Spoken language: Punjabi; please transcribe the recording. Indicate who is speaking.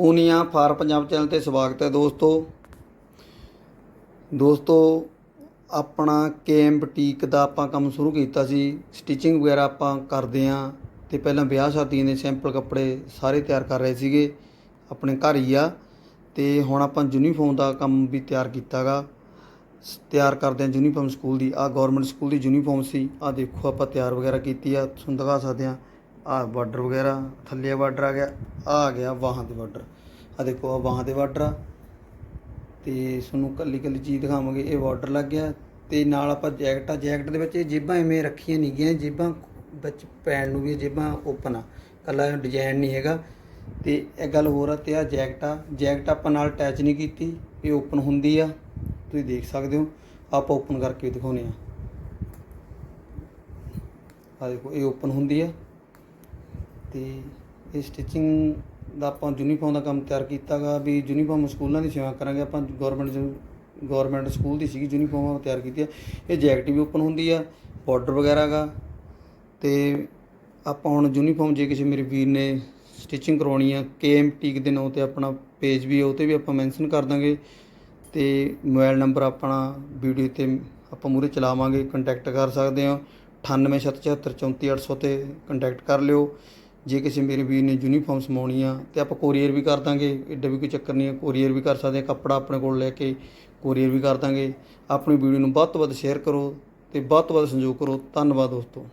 Speaker 1: ਪੂਨੀਆ ਫਾਰ ਪੰਜਾਬ ਚੈਨਲ ਤੇ ਸਵਾਗਤ ਹੈ ਦੋਸਤੋ। ਦੋਸਤੋ, ਆਪਣਾ ਕੇਐਮ ਬੁਟੀਕ ਦਾ ਆਪਾਂ ਕੰਮ ਸ਼ੁਰੂ ਕੀਤਾ ਸੀ। ਸਟਿਚਿੰਗ ਵਗੈਰਾ ਆਪਾਂ ਕਰਦੇ ਆਂ ਤੇ ਪਹਿਲਾਂ ਵਿਆਹ ਸ਼ਾਦੀਆਂ ਦੇ ਸੈਂਪਲ ਕੱਪੜੇ ਸਾਰੇ ਤਿਆਰ ਕਰ ਰਹੇ ਸੀਗੇ ਆਪਣੇ ਘਰ ਹੀ ਆ। ਤੇ ਹੁਣ ਆਪਾਂ ਯੂਨੀਫਾਰਮ ਦਾ ਕੰਮ ਵੀ ਤਿਆਰ ਕੀਤਾਗਾ। ਤਿਆਰ ਕਰਦੇ ਹਾਂ ਯੂਨੀਫਾਰਮ ਸਕੂਲ ਦੀ। ਆ ਗਵਰਨਮੈਂਟ ਸਕੂਲ ਦੀ ਯੂਨੀਫਾਰਮ ਸੀ। ਆ ਦੇਖੋ ਆਪਾਂ ਤਿਆਰ ਵਗੈਰਾ ਕੀਤੀ ਆ, ਤੁਹਾਨੂੰ ਦਿਖਾ ਸਕਦੇ ਆ ਆ ਬਾਰਡਰ ਵਗੈਰਾ, ਥੱਲੇ ਬਾਰਡਰ ਆ ਗਿਆ, ਆ ਆ ਗਿਆ ਬਾਹਾਂ ਤੇ ਬਾਰਡਰ ਆ ਦੇਖੋ ਆ ਬਾਹਾਂ ਤੇ ਬਾਰਡਰ ਆ। ਤੇ ਤੁਹਾਨੂੰ ਕੱਲੀ ਕੱਲੀ ਚੀਜ਼ ਦਿਖਾਵਾਂਗੇ, ਇਹ ਬਾਰਡਰ ਲੱਗ ਗਿਆ। ਤੇ ਨਾਲ ਆਪਾਂ ਜੈਕਟ ਆ ਜੈਕਟ ਦੇ ਵਿੱਚ ਇਹ ਜੇਬਾਂ ਐਵੇਂ ਰੱਖੀਆਂ ਨਹੀਂ ਗਈਆਂ, ਜੇਬਾਂ ਵਿੱਚ ਪੈਣ ਨੂੰ ਵੀ ਇਹ ਜੇਬਾਂ ਓਪਨ ਆ। ਕੱਲਾ ਡਿਜ਼ਾਈਨ ਨਹੀਂ ਹੈਗਾ। ਤੇ ਇਹ ਗੱਲ ਹੋਰ ਆ, ਤੇ ਆ ਜੈਕਟ ਆ ਜੈਕਟ ਆਪਾਂ ਨਾਲ ਅਟੈਚ ਨਹੀਂ ਕੀਤੀ, ਇਹ ਓਪਨ ਹੁੰਦੀ ਆ। ਤੁਸੀਂ ਦੇਖ ਸਕਦੇ ਹੋ, ਆਪਾਂ ਓਪਨ ਕਰਕੇ ਵੀ ਦਿਖਾਉਨੇ ਆ ਆ ਦੇਖੋ, ਇਹ ਓਪਨ ਹੁੰਦੀ ਆ। ਤੇ ਇਹ ਸਟਿਚਿੰਗ ਦਾ ਆਪਾਂ ਯੂਨੀਫਾਰਮ ਦਾ ਕੰਮ ਤਿਆਰ ਕੀਤਾਗਾ ਵੀ ਯੂਨੀਫਾਰਮ ਸਕੂਲਾਂ ਦੀ ਸੇਵਾ ਕਰਾਂਗੇ। ਆਪਾਂ ਗਵਰਨਮੈਂਟ ਗਵਰਨਮੈਂਟ ਸਕੂਲ ਦੀ ਸੀਗੀ ਯੂਨੀਫਾਰਮ ਤਿਆਰ ਕੀਤੀ ਆ। ਇਹ ਜੈਕਟ ਵੀ ਓਪਨ ਹੁੰਦੀ ਆ ਬਾਰਡਰ ਵਗੈਰਾ ਗਾ ਤੇ ਆਪਾਂ ਹੁਣ ਯੂਨੀਫਾਰਮ ਜੇ ਕਿਸੇ ਮੇਰੇ ਵੀਰ ਨੇ ਸਟਿਚਿੰਗ ਕਰਵਾਉਣੀ ਆ ਕੇਐਮ ਟੀਕ ਦੇ ਨਾਂ ਤੇ ਆਪਣਾ ਪੇਜ ਵੀ ਉਹ ਤੇ ਵੀ ਆਪਾਂ ਮੈਂਸ਼ਨ ਕਰ ਦਾਂਗੇ ਤੇ ਮੋਬਾਈਲ ਨੰਬਰ ਆਪਣਾ ਵੀਡੀਓ ਤੇ ਆਪਾਂ ਮੂਰੇ ਚਲਾਵਾਂਗੇ ਕੰਟੈਕਟ ਕਰ ਸਕਦੇ ਹੋ 9877744800 ਤੇ ਕੰਟੈਕਟ ਕਰ ਲਿਓ। ਜੇ ਕਿਸੇ ਮੇਰੇ ਵੀਰ ਨੇ ਯੂਨੀਫਾਰਮ ਸਮਾਉਣੀ ਆ ਤੇ ਆਪਾਂ ਕੋਰੀਅਰ ਵੀ ਕਰ ਦਾਂਗੇ ਐਡਾ ਵੀ ਕੋਈ ਚੱਕਰ ਨਹੀਂ ਹੈ ਕੋਰੀਅਰ ਵੀ ਕਰ ਸਕਦੇ ਆ ਕੱਪੜਾ ਆਪਣੇ ਕੋਲ ਲੈ ਕੇ ਕੋਰੀਅਰ ਵੀ ਕਰ ਦਾਂਗੇ। ਆਪਣੀ ਵੀਡੀਓ ਨੂੰ ਵੱਧ ਤੋਂ ਵੱਧ ਸ਼ੇਅਰ ਕਰੋ ਤੇ ਵੱਧ ਤੋਂ ਵੱਧ ਸੰਯੋਗ ਕਰੋ। ਧੰਨਵਾਦ ਦੋਸਤੋ।